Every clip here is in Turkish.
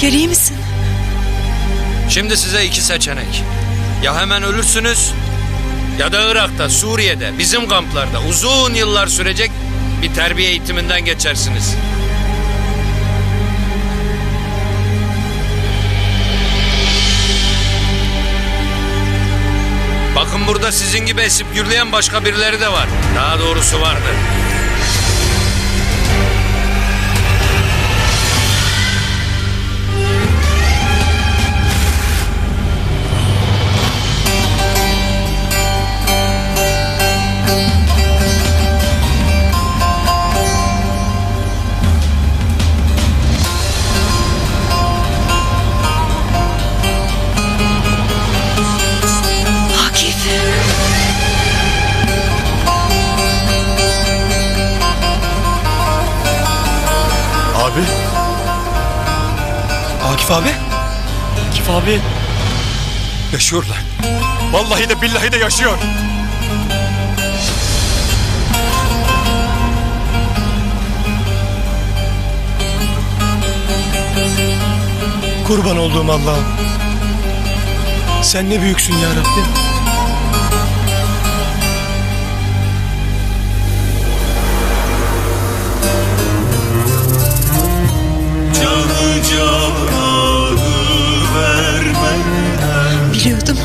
Asker iyi misin? Şimdi size iki seçenek. Ya hemen ölürsünüz ya da Irak'ta, Suriye'de, bizim kamplarda uzun yıllar sürecek bir terbiye eğitiminden geçersiniz. Bakın burada sizin gibi esip gürleyen başka birileri de var. Daha doğrusu vardı. Abi. Akif abi. Akif abi. Yaşıyor lan. Vallahi de billahi de yaşıyor. Kurban olduğum Allah'ım. Sen ne büyüksün ya Rabbim. Biliyordum.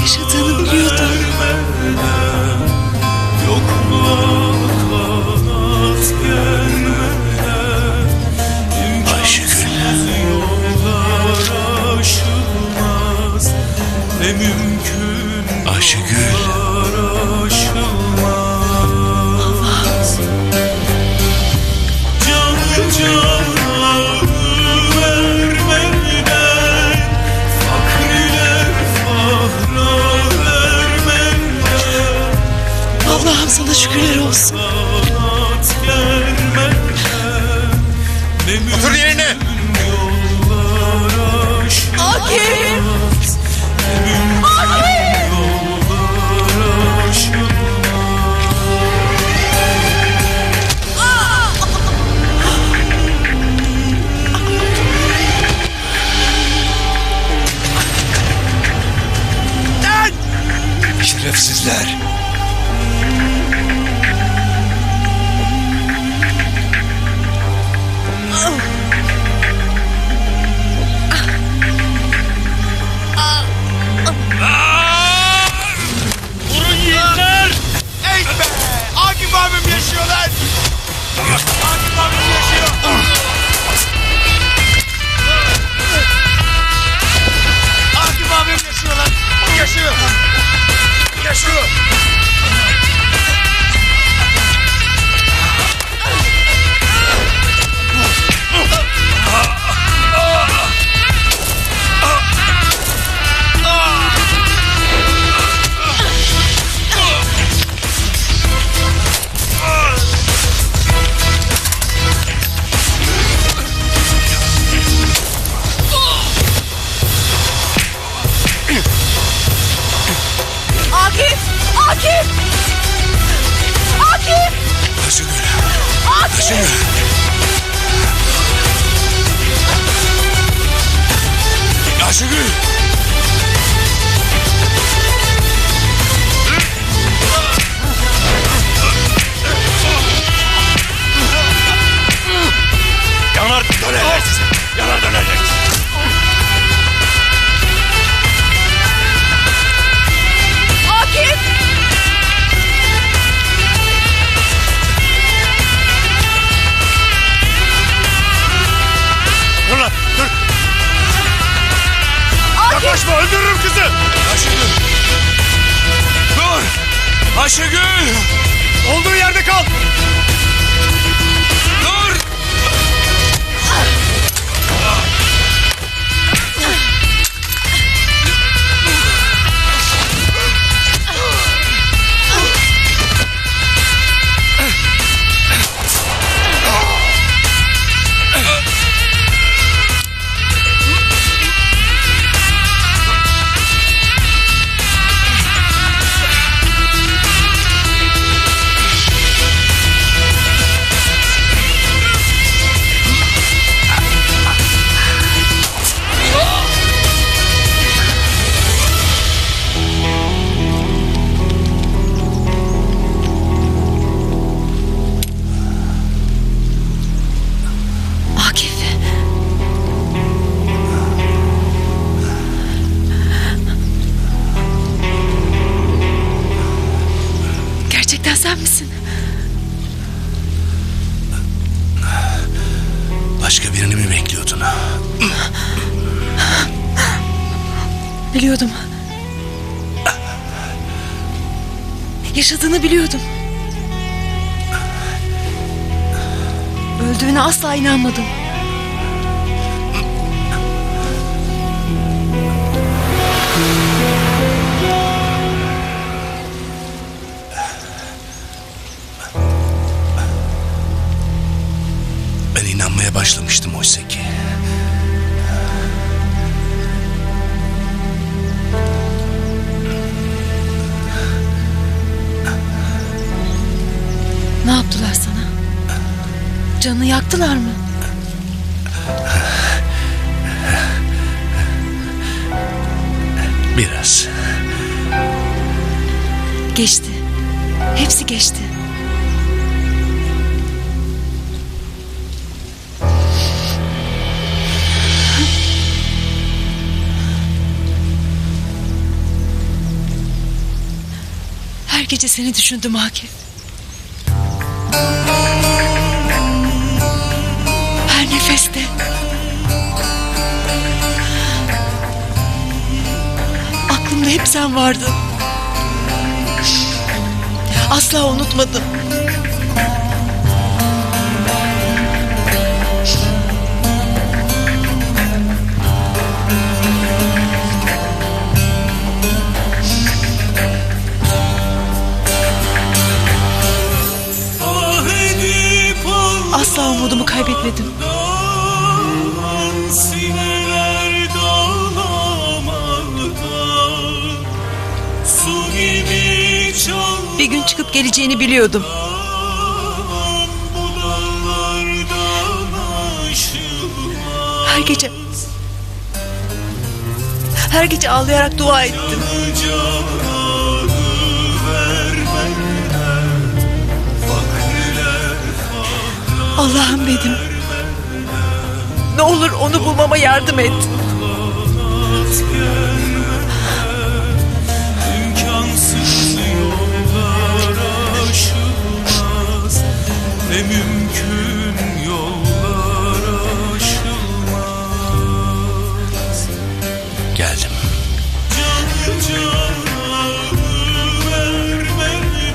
Yaşadığını biliyordum. vermeden Yokluğa Allah'ım sana şükürler olsun. Otur yerine. aşılmaz Akif. Ayşegül. Sen misin? Başka birini mi bekliyordun? Biliyordum. Yaşadığını biliyordum. Öldüğüne asla inanmadım. Canını yaktılar mı? Biraz. Geçti. Hepsi geçti. Her gece seni düşündüm Akif. Sen vardın. Asla unutmadım. Gün çıkıp geleceğini biliyordum. Her gece... Her gece ağlayarak dua ettim. Allah'ım dedim. Ne olur onu bulmama yardım et. Ne mümkün yollar aşılmaz Geldim. Canı canı vermeden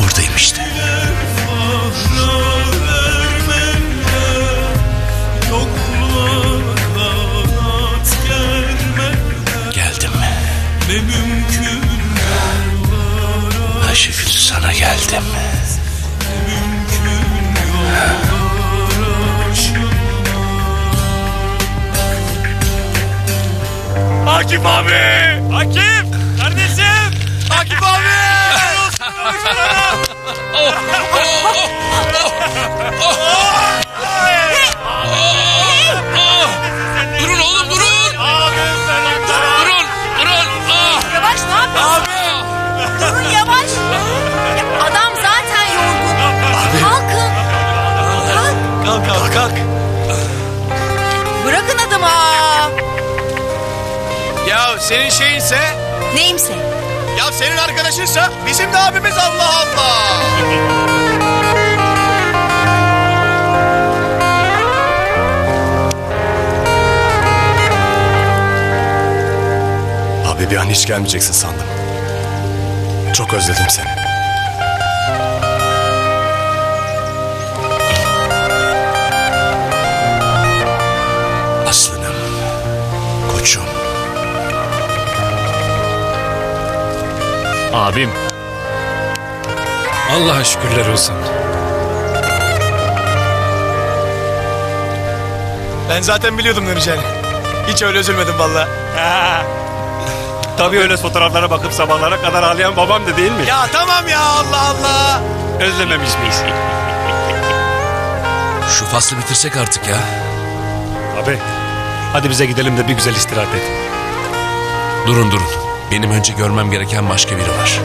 Buradayım işte. Geldim. Ne mümkün Ayşegül sana geldim. Akif abi! Akif! Kardeşim! Akif abi! Durun oğlum durun. Durun. Durun. Ah. Yavaş ne yapıyorsun? Durun yavaş. Ya adam zaten yorgun. Kalkın. Kalk. Kalk kalk kalk. Senin şeyinse, Neyimse. ya senin arkadaşınsa bizim de abimiz Allah Allah. Abi bir an hiç gelmeyeceksin sandım. Çok özledim seni. Abim. Allah'a şükürler olsun. Ben zaten biliyordum döneceğini. Hiç öyle üzülmedim valla. Tabii öyle fotoğraflara bakıp sabahlara kadar ağlayan babam da değil mi? Ya tamam ya Allah Allah. Özlememiş miyiz? Şu faslı bitirsek artık ya. Abi hadi bize gidelim de bir güzel istirahat et. Durun durun. Benim önce görmem gereken başka biri var.